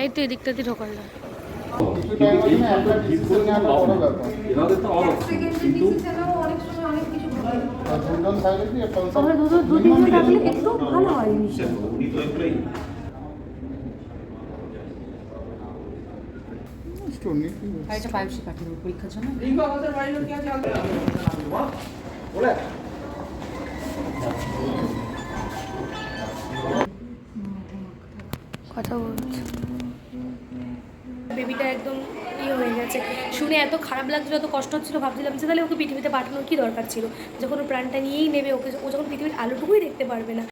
এই তো এদিকটাতে ঢোকাল। না পরীক্ষার জন্য কথা বলছে। বেবিটা একদম ইয়ে হয়ে গেছে। শুনে এত খারাপ লাগছিল এত কষ্ট হচ্ছিল ভাবছিলাম যে তাহলে ওকে পৃথিবীতে পাঠানোর কি দরকার ছিল? যখন ও প্রাণটা নিয়েই নেবে ওকে ও যখন পৃথিবীর আলোটুকুই দেখতে পারবে না।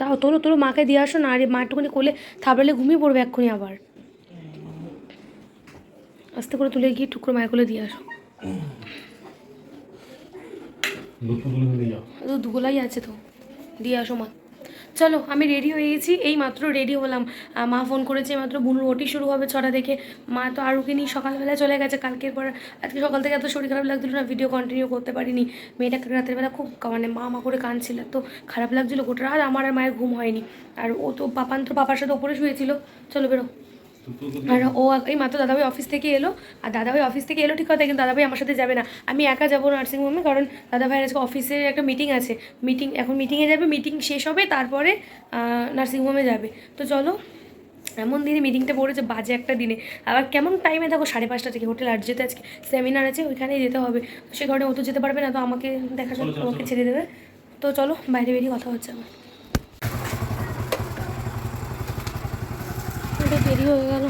দাও তোলো তোলো মাকে দিয়ে আসো না আরে মা একটুখানি কোলে থাবড়ালে ঘুমিয়ে পড়বে এক্ষুনি আবার। আস্তে করে তুলে গিয়ে টুকরো মায়ের কোলে দিয়ে আসো। দুগোলাই আছে তো। দিয়ে আসো মা। চলো, আমি রেডি হয়ে গেছি। এই মাত্র রেডি হলাম মা ফোন করেছে মাত্র বুনুর ওটি শুরু হবে ছটা থেকে। মা তো আরুকে নিয়ে সকালবেলা চলে গেছে। কালকের পর আজকে সকাল থেকে এত শরীর খারাপ লাগছিল না ভিডিও কন্টিনিউ করতে পারিনি। মেয়েটা রাতের বেলা খুব মানে মা মা করে কাঁদছিল তো খারাপ লাগছিল গোটা রাত। আমার আর মায়ের ঘুম হয়নি। আর ও তো পাপান তো পাপার সাথে ওপরে শুয়েছিল চলো বেরো। আর ও এই মাত্র দাদাভাই অফিস থেকে এলো। আর দাদাভাই অফিস থেকে এলো ঠিক কথা কিন্তু দাদাভাই আমার সাথে যাবে না। আমি একা যাব নার্সিংহোমে কারণ দাদাভাইয়ের আজকে অফিসের একটা মিটিং আছে। মিটিং এখন মিটিংয়ে যাবে মিটিং শেষ হবে তারপরে নার্সিংহোমে যাবে। তো চলো এমন দিনে মিটিংটা পড়েছে বাজে একটা দিনে। আবার কেমন টাইমে দেখো সাড়ে পাঁচটা থেকে হোটেল আট যেতে আজকে সেমিনার আছে ওইখানেই যেতে হবে। তো সে কারণে ও তো যেতে পারবে না তো আমাকে দেখা যাক আমাকে ছেড়ে দেবে। তো চলো বাইরে বেরিয়ে কথা হচ্ছে আমার এটা দেরি হয়ে গেল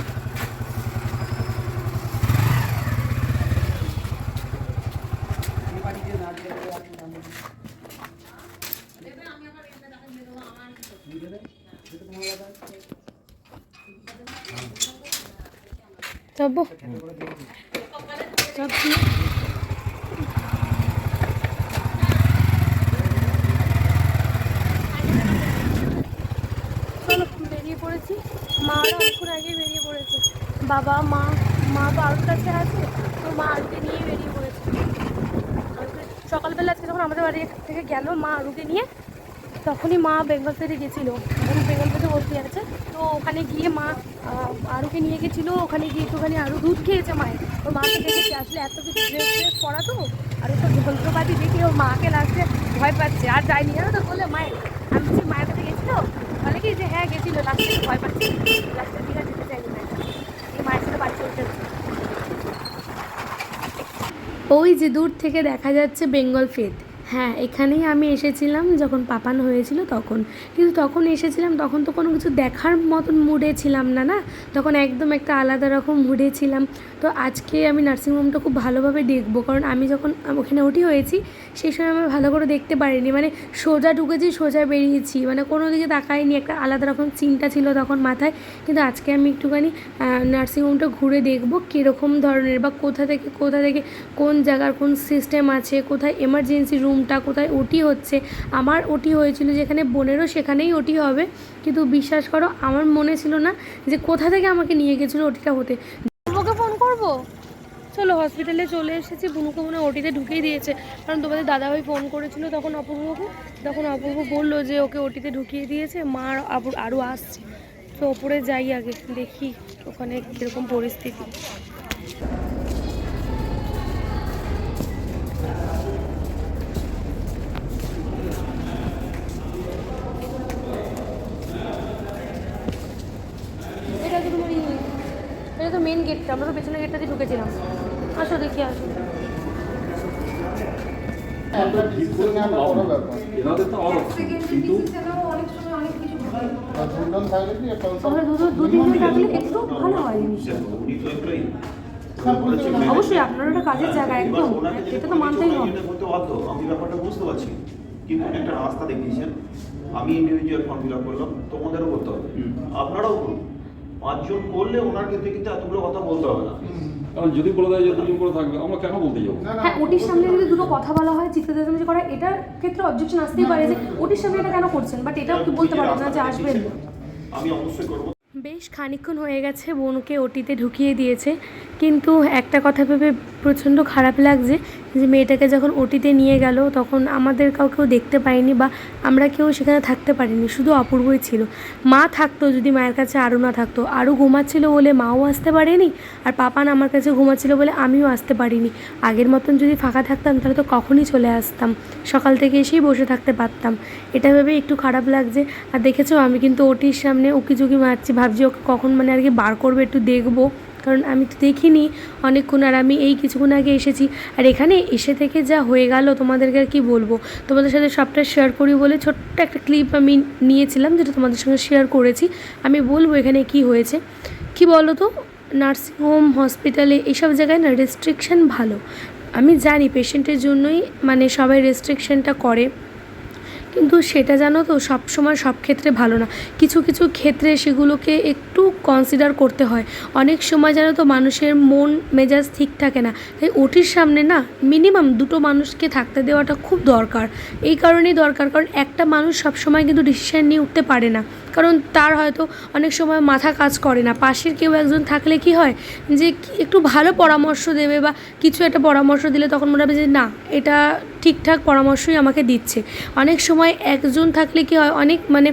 যাব চাপ দিয়ে চলো বেরিয়ে পড়েছি মারা অনেকক্ষণ আগেই বেরিয়ে পড়েছে বাবা, মা মা আরুর কাছে আছে, তো মা আরুকে নিয়ে বেরিয়ে পড়েছে। সকালবেলা আজকে যখন আমাদের বাড়ি থেকে গেল, মা আরুকে নিয়ে, তখনই মা বেঙ্গল ফেটে গেছিল। বেঙ্গল ফেটে ভর্তি আছে, তো ওখানে গিয়ে মা আরুকে নিয়ে গেছিল, ওখানে গিয়ে একটুখানি আরু দুধ খেয়েছে মায়ের। ওর মাকে দেখেছি আসলে এত কিছু ড্রেস ড্রেস পরা তো, আর ওটা যন্ত্রপাতি দেখে ওর মাকে লাস্টে ভয় পাচ্ছে। আর যায়নি, জানো তো বলে মায়ের। আমি বলছি, মায়ের কাছে গেছিল? বলে কি যে হ্যাঁ গেছিল, লাস্টে ভয় পাচ্ছে। লাস্টে ঠিক আছে যেতে চাইনি মায়ের কাছে। এই মায়ের সাথে বাড়ি চলতে ওই যে দূর থেকে দেখা যাচ্ছে বেঙ্গল ফেদ। হ্যাঁ এখানেই আমি এসেছিলাম যখন পাপান হয়েছিল তখন। কিন্তু তখন এসেছিলাম, তখন তো কোনো কিছু দেখার মতন মুডে ছিলাম না না? তখন একদম একটা আলাদা রকম মুডে ছিলাম। তো আজকে আমি নার্সিংহোমটা খুব ভালোভাবে দেখব, কারণ আমি যখন ওখানে ওটি হয়েছি, সেই সময় আমি ভালো করে দেখতে পারিনি। মানে সোজা ঢুকেছি, সোজা বেরিয়েছি। মানে কোনো দিকে তাকাইনি, একটা আলাদা রকম চিন্তা ছিল তখন মাথায়। কিন্তু আজকে আমি একটুখানি নার্সিংহোমটা ঘুরে দেখব, কীরকম ধরনের বা কোথা থেকে কোথা থেকে কোন জায়গার কোন সিস্টেম আছে, কোথায় এমার্জেন্সি রুমটা কোথায়? ওটি হচ্ছে। আমার ওটি হয়েছিল যেখানে বোনেরও সেখানেই ওটি হবে। কিন্তু বিশ্বাস করো আমার মনে ছিল না যে কোথা থেকে আমাকে নিয়ে গেছিল ওটিটা হতে। বুনুকে ফোন করব? চলো হসপিটালে চলে এসেছি। বুনুকে মনে ওটিতে ঢুকিয়ে দিয়েছে। কারণ তোমাদের দাদাভাই ফোন করেছিল তখন অপূর্বকে। তখন অপূর্ব বলল যে ওকে ওটিতে ঢুকিয়ে দিয়েছে। মা আর আরও আসছে। তো ওপরে যাই আগে দেখি ওখানে কীরকম পরিস্থিতি। গেটটা আমরা তো পেছনের গেটটা দিয়ে ঢুকেছিলাম। আসো দেখি আসো। কিন্তু একটু ভালো হয় জিনিসটা। অবশ্যই আপনার একটা কাজের জায়গা একদম। এটা তো মানতেই হবে। আমি ব্যাপারটা বুঝতে পারছি। কিন্তু একটা রাস্তা দেখিয়েছেন। আমি ইন্ডিভিজুয়াল ফর্ম ফিল আপ করলাম তোমাদেরও করতে হবে। আপনারাও করুন। পাঁচজন করলে ওনার ক্ষেত্রে কিন্তু এতগুলো কথা বলতে হবে না। কারণ যদি বলে দেয় যে দুজন করে থাকবে আমরা কেন বলতে যাব? না না হ্যাঁ ওটির সামনে যদি দুটো কথা বলা হয় চিত্রদের করা এটার ক্ষেত্রে অবজেকশন আসতেই পারে যে ওটির সামনে এটা কেন করছেন? বাট এটাও কি বলতে পারবেন না যে আসবেন আমি অবশ্যই করব। বেশ খানিক্ষণ হয়ে গেছে বোনকে ওটিতে ঢুকিয়ে দিয়েছে। কিন্তু একটা কথা ভেবে প্রচণ্ড খারাপ লাগছে যে মেয়েটাকে যখন ওটিতে নিয়ে গেল, তখন আমাদের কাউকেও দেখতে পাইনি বা আমরা কেউ সেখানে থাকতে পারিনি, শুধু অপূর্বই ছিল। মা থাকতো যদি মায়ের কাছে আরও না থাকতো, আরও ঘুমাচ্ছিল বলে মাও আসতে পারেনি আর পাপান আমার কাছে ঘুমাচ্ছিল বলে আমিও আসতে পারিনি। আগের মতন যদি ফাঁকা থাকতাম, তাহলে তো কখনই চলে আসতাম। সকাল থেকে এসেই বসে থাকতে পারতাম। এটা ভেবে একটু খারাপ লাগছে। আর দেখেছ, আমি কিন্তু ওটির সামনে উকি ঝুঁকি মারছি, ভাবছি ওকে কখন মানে আর কি বার করবে একটু দেখব। কারণ আমি তো দেখিনি অনেকক্ষণ আর আমি এই কিছুক্ষণ আগে এসেছি। আর এখানে এসে থেকে যা হয়ে গেল তোমাদেরকে আর কি বলব। তোমাদের সাথে সবটা শেয়ার করি বলে ছোট্ট একটা ক্লিপ আমি নিয়েছিলাম যেটা তোমাদের সঙ্গে শেয়ার করেছি। আমি বলব এখানে কি হয়েছে। কি বলো তো নার্সিংহোম হসপিটালে এইসব জায়গায় না রেস্ট্রিকশান ভালো। আমি জানি পেশেন্টের জন্যই মানে সবাই রেস্ট্রিকশনটা করে। কিন্তু সেটা জানো তো সব সময় সব ক্ষেত্রে ভালো না। কিছু কিছু ক্ষেত্রে সেগুলোকে একটু কনসিডার করতে হয়। অনেক সময় জানো তো, মানুষের মন, মেজাজ ঠিক থাকে না। তাই ওটির সামনে না মিনিমাম দুটো মানুষকে থাকতে দেওয়াটা খুব দরকার। এই কারণেই দরকার, কারণ একটা মানুষ সব সময় কিন্তু ডিসিশন নিয়ে উঠতে পারে না। কারণ তার হয়তো অনেক সময় মাথা কাজ করে না। পাশের কেউ একজন থাকলে কি হয় যে একটু ভালো পরামর্শ দেবে বা কিছু একটা পরামর্শ দিলে তখন মনে হবে যে না, এটা ঠিকঠাক পরামর্শই আমাকে দিচ্ছে। অনেক সময় একজন থাকলে কি হয়, অনেক মানে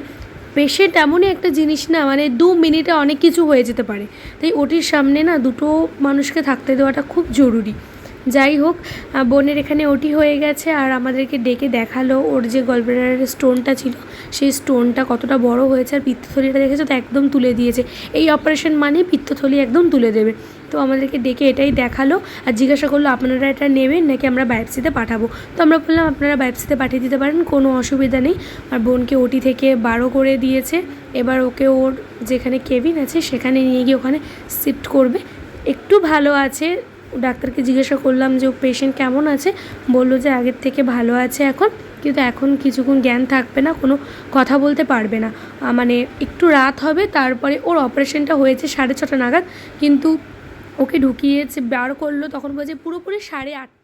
পেশেন্ট এমনই একটা জিনিস না মানে দু মিনিটে অনেক কিছু হয়ে যেতে পারে। তাই ওটির সামনে না দুটো মানুষকে থাকতে দেওয়াটা খুব জরুরি। যাই হোক বোনের এখানে ওটি হয়ে গেছে আর আমাদেরকে ডেকে দেখাল ওর যে গলব্লাডারের স্টোনটা ছিল, সেই স্টোনটা কতটা বড় হয়েছে আর পিত্তথলিটা দেখেছ? তো একদম তুলে দিয়েছে। এই অপারেশন মানে পিত্তথলি একদম তুলে দেবে। তো আমাদেরকে ডেকে এটাই দেখাল আর জিজ্ঞাসা করল, আপনারা এটা নেবেন নাকি আমরা বায়োপসিতে পাঠাবো? তো আমরা বললাম, আপনারা বায়োপসিতে পাঠিয়ে দিতে পারেন, কোনো অসুবিধা নেই। আর বোনকে ওটি থেকে বারো করে দিয়েছে। এবার ওকে ওর যেখানে কেবিন আছে, সেখানে নিয়ে গিয়ে ওখানে শিফট করবে। একটু ভালো আছে ডাক্তারকে জিজ্ঞাসা করলাম যে ও পেশেন্ট কেমন আছে? বলল যে আগের থেকে ভালো আছে এখন, কিন্তু এখন কিছুক্ষণ জ্ঞান থাকবে না, কোনো কথা বলতে পারবে না। মানে একটু রাত হবে, তারপরে ওর অপারেশনটা হয়েছে সাড়ে ছটা নাগাদ, কিন্তু ওকে ঢুকিয়েছে, বার করল, তখন বলছে পুরোপুরি সাড়ে আটটা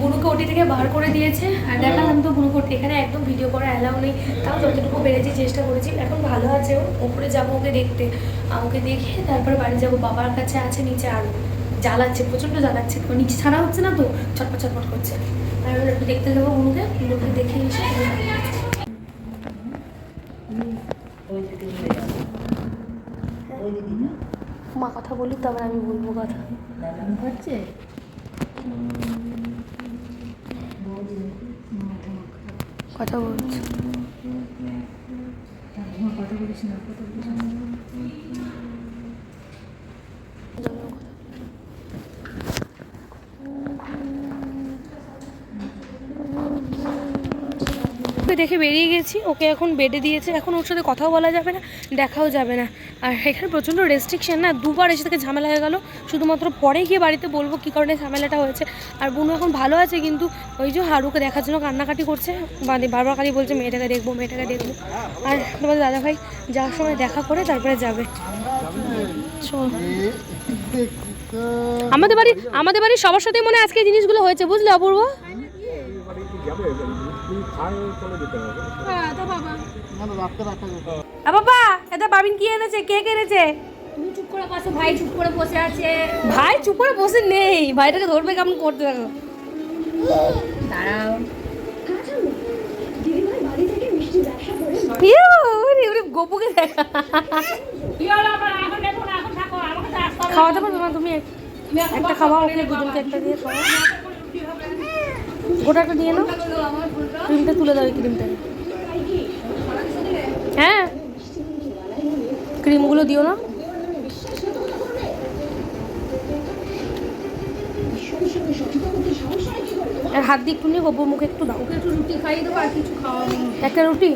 বুনুকে ওটি থেকে বার করে দিয়েছে। আর দেখালাম তো বুনুকে ওটি এখানে একদম ভিডিও করা অ্যালাউ নেই। তাও যতটুকু পেরেছি চেষ্টা করেছি। এখন ভালো আছে ও। ওপরে যাব ওকে দেখতে। ওকে দেখে তারপরে বাড়ি যাব। বাবার কাছে আছে নিচে আরও জ্বালাচ্ছে প্রচণ্ড জ্বালাচ্ছে। তো নিচে ছাড়া হচ্ছে না তো? ছটপট ছটপট করছে। আর একটু দেখতে যাব বুনুকে। বুনুকে দেখে এসে মা কথা বলি তারপর আমি বলব কথা। হচ্ছে কথা বলছি। কথা বলিস না কথা বলিস না। ওকে দেখে বেরিয়ে গেছি, ওকে এখন বেডে দিয়েছে। এখন ওর সাথে কথাও বলা যাবে না, দেখাও যাবে না। আর এখানে প্রচণ্ড রেস্ট্রিকশন না, দুবার এসে থেকে ঝামেলা হয়ে গেল। শুধুমাত্র পরে গিয়ে বাড়িতে বলব কী কারণে ঝামেলাটা হয়েছে। আর বুনু এখন ভালো আছে কিন্তু ওই যে হারুকে দেখার জন্য কান্নাকাটি করছে। মানে বারবার খালি বলছে, মেয়েটাকে দেখব মেয়েটাকে দেখব। আর তোমার দাদাভাই যাওয়ার সময় দেখা করে তারপরে যাবে। আমাদের বাড়ি, আমাদের বাড়ির সবার সাথে মনে আজকে জিনিসগুলো হয়েছে, বুঝলে অপূর্ব? বাবা। এটা বাবিন কি এনেছে? কে এনেছে? তুমি চুপ করে বসো ভাই চুপ করে বসে আছে। ভাই চুপ করে বসে নেই। ভাইটাকে ধরবে কেমন করতে থাকো দাঁড়াও ইউ, ওরে, ওরে, গপুকে দেখা। কি হলো আমার এখন দেখো না এখন থাকো আমাকে তো আসতে হবে। খাওয়াতে পারবে না তুমি একটা খাওয়া ওকে দুজনকে একটা দিয়ে খাওয়া। গোটাটা দিয়ে নাও। ক্রিমটা তুলে দাও এই ক্রিমটাকে। হ্যাঁ? ক্রিমগুলো দিও না। আর হাত দিয়ে একটু নিয়ে গোবর মুখে একটু দাও। একটু রুটি খাইয়ে দেবো আর কিছু খাওয়াবো একটা রুটি?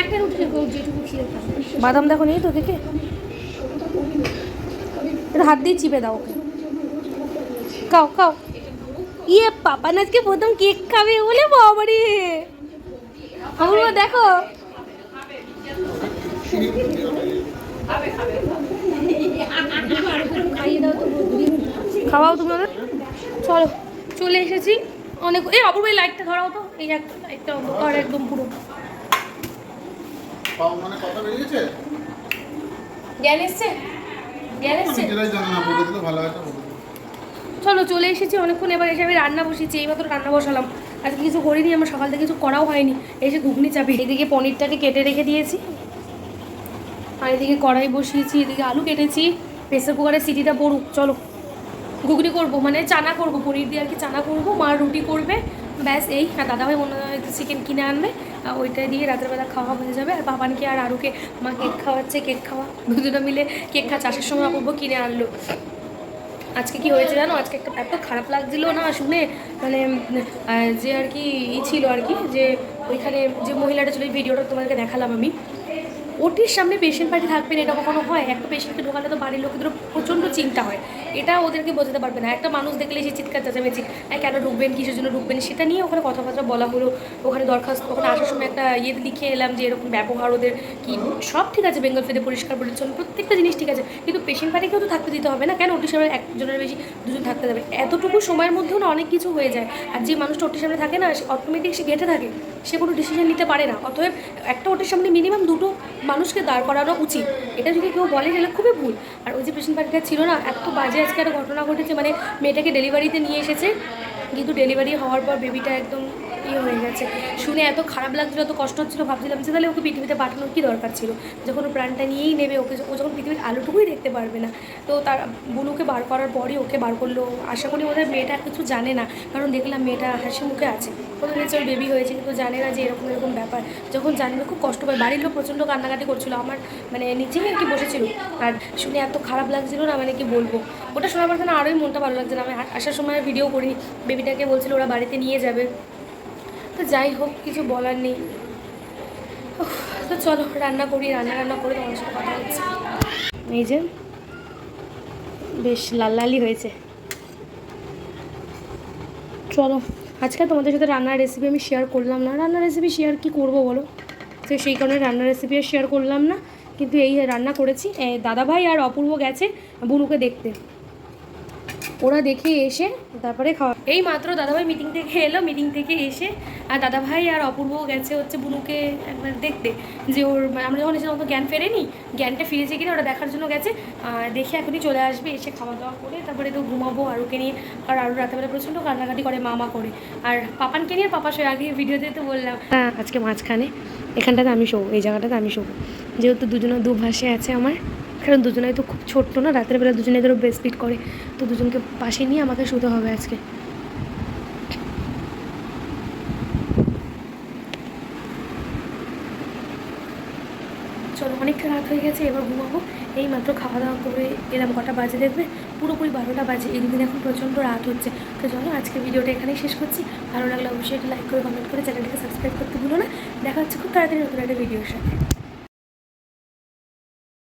একটা রুটি যেটুকু খেয়ে বাদাম দেখো নেই তো কেকে হাত দিয়ে চিপে দাও ওকে। খাও খাও। ইয়ে পাপা না আজকে প্রথম কেক খাবে বলে বাবারে। অপূর্ব দেখো। খাওয়াও তুমি ওদের চলো চলে এসেছি। অনেক এই অপূর্ব এই লাইটটা ধরাও তো। এই একটা লাইটটা অন্ধকার একদম পুরো। মানে জ্ঞান এসছে? জ্ঞান এসছে? ভালো। চলো, চলে এসেছি। অনেকক্ষণ এবার এসে আমি রান্না বসিয়েছি, এইমাত্র রান্না বসালাম। আজকে কিছু করিনি, আমার সকাল থেকে কিছু করাও হয়নি। এসে ঘুগনি চাপি এদিকে পনিরটাকে কেটে রেখে দিয়েছি। আর এদিকে কড়াই বসিয়েছি, এদিকে আলু কেটেছি। প্রেসার কুকারে সিটিটা পড়ুক, চলো। ঘুগনি করব মানে চানা করব, পনির দিয়ে আর কি চানা করব। মা রুটি করবে, ব্যাস এই। আর দাদাভাই হয় একটু চিকেন কিনে আনবে। আর ওইটা দিয়ে রাতেরবেলা খাওয়া হয়ে যাবে। আর বাবানকে আর আরুকে, মা কেক খাওয়াচ্ছে, কেক খাওয়া। দুজনে মিলে কেক খা চাষের সময় করব কিনে আনলো। আজকে কি হয়েছে জানো? আজকে একটা এত খারাপ লাগছিল না শুনে মানে যে আর কি ই ছিল আর কি, যে ওইখানে যে মহিলাটা ছিল ভিডিওটা তোমাদেরকে দেখালাম আমি। ওটির সামনে পেশেন্ট পার্টি থাকবেন এটা কখনো হয়? একটা পেশেন্টকে ঢোকালে তো বাড়ির লোকেদেরও প্রচণ্ড চিন্তা হয়। এটা ওদেরকে বোঝাতে পারবে না। একটা মানুষ দেখলে সে চিৎকার চেঁচামেচি, "এই কেন ঢুকবেন? কিসের জন্য ঢুকবেন? সেটা নিয়ে ওখানে কথাবার্তা বলা হলো। ওখানে দরখাস্ত, ওখানে আসার সময় একটা ইয়ে লিখে এলাম যে এরকম ব্যবহার ওদের কি, সব ঠিক আছে, বেঙ্গল ফেদে পরিষ্কার পরিচ্ছন্ন প্রত্যেকটা জিনিস ঠিক আছে। কিন্তু পেশেন্ট পার্টিকেও তো থাকতে দিতে হবে না। কেন ওটির সামনে একজনের বেশি, দুজন থাকতে দেবে? এতটুকু সময়ের মধ্যেও না অনেক কিছু হয়ে যায়। আর যে মানুষটা ওটির সামনে থাকে না, সে অটোমেটিক সে গেটে থাকে। সে কোনো ডিসিশন নিতে পারে না। অতএব একটা ওটের সামনে মিনিমাম দুটো মানুষকে দাঁড় করানো উচিত। এটা যদি কেউ বলে, তাহলে খুবই ভুল। আর ওই যে পেশেন্ট পার্টিটা ছিল না, এত বাজে আজকে একটা ঘটনা ঘটেছে মানে মেয়েটাকে ডেলিভারিতে নিয়ে এসেছে। কিন্তু ডেলিভারি হওয়ার পর বেবিটা একদম ইয়ে হয়ে গেছে। শুনে এত খারাপ লাগছিল, এত কষ্ট হচ্ছিল, ভাবছিলাম যে তাহলে ওকে পৃথিবীতে পাঠানোর কী দরকার ছিল? যখন ও প্রাণটা নিয়েই নেবে ওকে, ও যখন পৃথিবীর আলোটুকুই দেখতে পারবে না। তো তার বুনুকে বার করার পরই ওকে বার করল। আশা করি ওদের মেয়েটা কিছু জানে না, কারণ দেখলাম মেয়েটা হাসি মুখে আছে। ওদের ওর বেবি হয়েছে, কিন্তু জানে না যে এরকম এরকম ব্যাপার। যখন জানবে খুব কষ্ট পায়। বাড়ির লোক প্রচণ্ড কান্নাকাটি করছিল। আমার মানে নিচেই আর কি বসেছিল। আর শুনে এত খারাপ লাগছিল না মানে কি বলব? ওটা শোনার পর না আরোই মনটা ভালো লাগছে না। আমি আসার সময় ভিডিও করি বেবিটাকে বলছিল ওরা বাড়িতে নিয়ে যাবে। তো যাই হোক, কিছু বলার নেই। তো চলো, রান্না করি, রান্না রান্না করে তোমার সাথে কথা হচ্ছে। এই যে, বেশ লাল লালই হয়েছে। চলো, আজকে তোমাদের সাথে রান্নার রেসিপি আমি শেয়ার করলাম না। রান্নার রেসিপি শেয়ার কি করব বলো? তো সেই কারণে রান্নার রেসিপি আর শেয়ার করলাম না। কিন্তু এই রান্না করেছি দাদাভাই আর অপূর্ব গেছে বুনুকে দেখতে। ওরা দেখে এসে তারপরে খাওয়া এই মাত্র দাদাভাই মিটিং থেকে এলো মিটিং থেকে এসে আর দাদাভাই আর অপূর্ব গেছে হচ্ছে বুনুকে একবার দেখতে, যে ওর আমরা যখন এসে তো জ্ঞান ফেরেনি, জ্ঞানটা ফিরেছে কিনা ওটা দেখার জন্য গেছে দেখে এখনই চলে আসবে, এসে খাওয়া দাওয়া করে তারপরে তো ঘুমাবো আর ওকে নিয়ে আর আরু রাতেবেলা প্রচণ্ড কান্নাকাটি করে, মামা করে। আর পাপানকে নিয়ে পাপা সে আগে ভিডিওতে তো বললাম। হ্যাঁ আজকে মাঝখানে এখানটাতে আমি শোবো, এই জায়গাটাতে আমি শোবো। যেহেতু দুজনে দুভাষে আছে আমার কারণ দুজনেই তো খুব ছোট্ট না রাতের বেলা দুজনে ধরো ব্রেস্ট ফিট করে, তো দুজনকে পাশে নিয়ে আমাকে শুতে হবে আজকে। চলো, অনেকটা রাত হয়ে গেছে, এবার ঘুমাবো। এই মাত্র খাওয়া দাওয়া করে এরম কটা বাজে দেখবে? পুরোপুরি বারোটা বাজে, এই দিন এখন প্রচণ্ড রাত হচ্ছে। তো চলো, আজকে ভিডিওটা এখানেই শেষ করছি। ভালো লাগলে অবশ্যই একটা লাইক করে কমেন্ট করে চ্যানেলটিকে সাবস্ক্রাইব করতে ভুলো না। দেখা হচ্ছে খুব তাড়াতাড়ি নতুন একটা ভিডিওর সাথে।